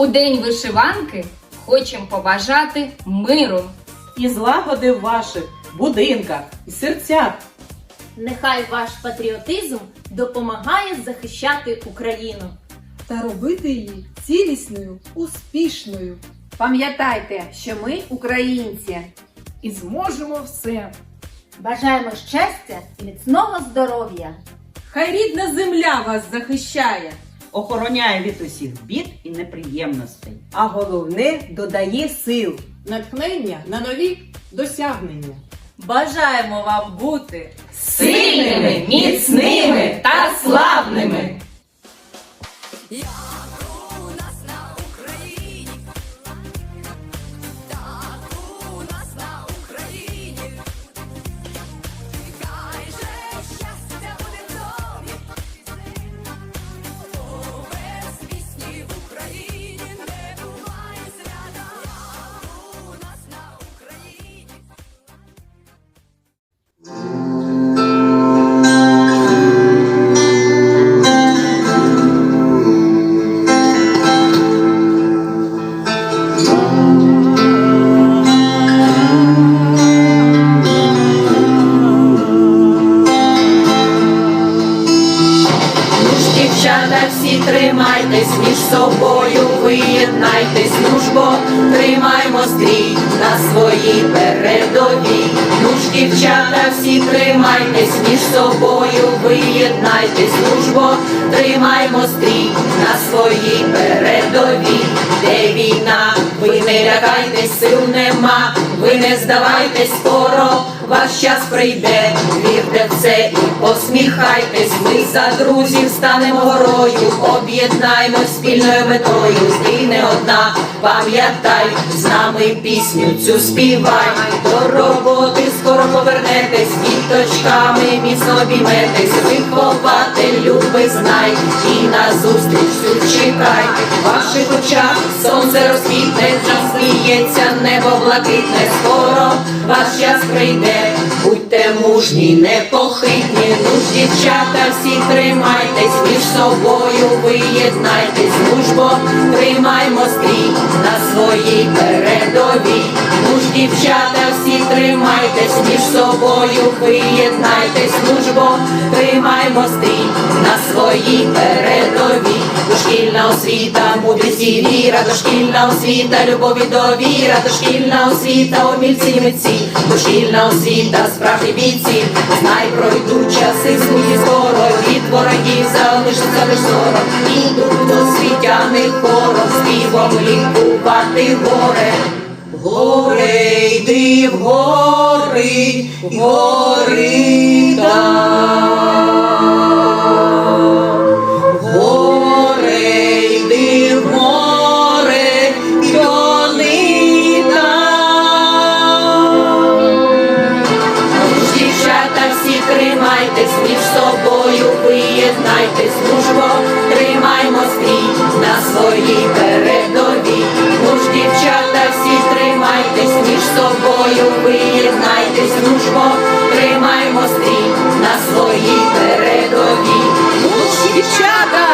У день вишиванки хочемо побажати миру. І злагоди в ваших будинках і серцях. Нехай ваш патріотизм допомагає захищати Україну. та робити її цілісною, успішною. Пам'ятайте, що ми українці. І зможемо все. Бажаємо щастя і міцного здоров'я! Хай рідна земля вас захищає. Охороняє від усіх бід і неприємностей. а головне додає сил. Натхнення на нові досягнення. Бажаємо вам бути Сильними, міцними та славними! Собою, виєднайтесь, ну тримаймо стрій на своїй передовій. Ну дівчата, всі тримайтесь між собою, виєднайтесь, ну тримаймо стрій на своїй передовій. Де війна, ви не лякайтесь, сил нема, ви не здавайтесь, скоро ваш час прийде, вірте в це і посміхайтесь. Ми за друзів станемо горою, об'єднаймось спільною метою. Ти не одна, пам'ятай, з нами пісню цю співай. До роботи скоро повернетесь, діточками міцно обійметесь. Вихователь люби знай, і на зустріч всю чекай. В ваших очах сонце розквітне, засміється небо блакитне. Скоро ваш час прийде, будьте мужні, непохитні. Ну ж, дівчата, всі тримайтесь між собою, виєднайтесь, дружбо, тримаймо стрій на своїй передовій. Дівчата, всі тримайтесь між собою, виєднайтесь, ну ж бо тримаймо стрій на своїй передовій. Дошкільна освіта, мудрість і віра, дошкільна освіта, любов і довіра, дошкільна освіта, умільці митці, дошкільна освіта, справжні бійці, знай пройдуть часи змуї скоро, від ворогів залишиться лиш сором, ідуть до світяних хором, співом лікувати горе. Гори йди в гори, гори там. Гори йди в море, і вони там. Всі тримайтесь, між собою виєднайтесь, дружбо, тримаймо стрій на своїй березі дівчата, всі тримайтесь, між собою виєднайтесь, дружбо, тримаймо стрій на своїй передовій. Лучші дівчата!